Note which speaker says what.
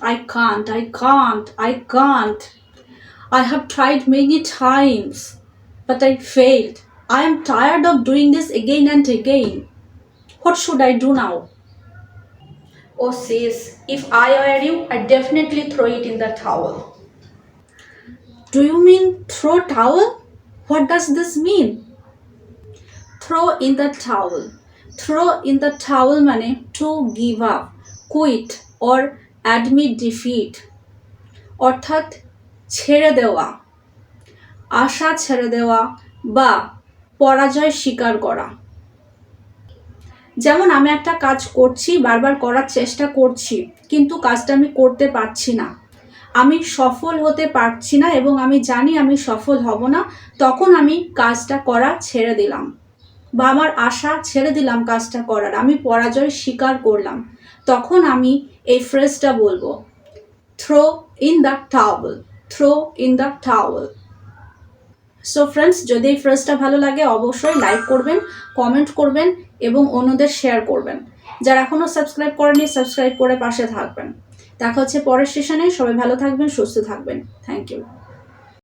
Speaker 1: I can't, I can't, I can't. I have tried many times, but I failed. I am tired of doing this again and again. What should I do now? Oh, sis, if I were you, I'd definitely throw it in the towel. Do you mean throw towel? What does this mean? Throw in the towel. Throw in the towel মানে to give up, quit or admit defeat অর্থাৎ ছেড়ে দেওয়া, আশা ছেড়ে দেওয়া বা পরাজয় স্বীকার করা। যেমন আমি একটা কাজ করছি, বারবার করার চেষ্টা করছি, কিন্তু কাজটা আমি করতে পারছি না। আমি সফল হতে পারছি না এবং আমি জানি আমি সফল হব না, তখন আমি কাজটা করা ছেড়ে দিলাম। বা আমার আশা ছেড়ে দিলাম কাজটা করার, আমি পরাজয় স্বীকার করলাম। তখন আমি এই ফ্রেজটা বলব throw in the towel throw in the towel so friends যদি এই ফ্রেজটা ভালো লাগে, অবশ্যই লাইক করবেন কমেন্ট করবেন এবং অন্যদের শেয়ার করবেন। যারা এখনও সাবস্ক্রাইব করেনি সাবস্ক্রাইব করে পাশে থাকবেন। দেখা হচ্ছে পরের সেশনে সবাই ভালো থাকবেন, সুস্থ থাকবেন। Thank you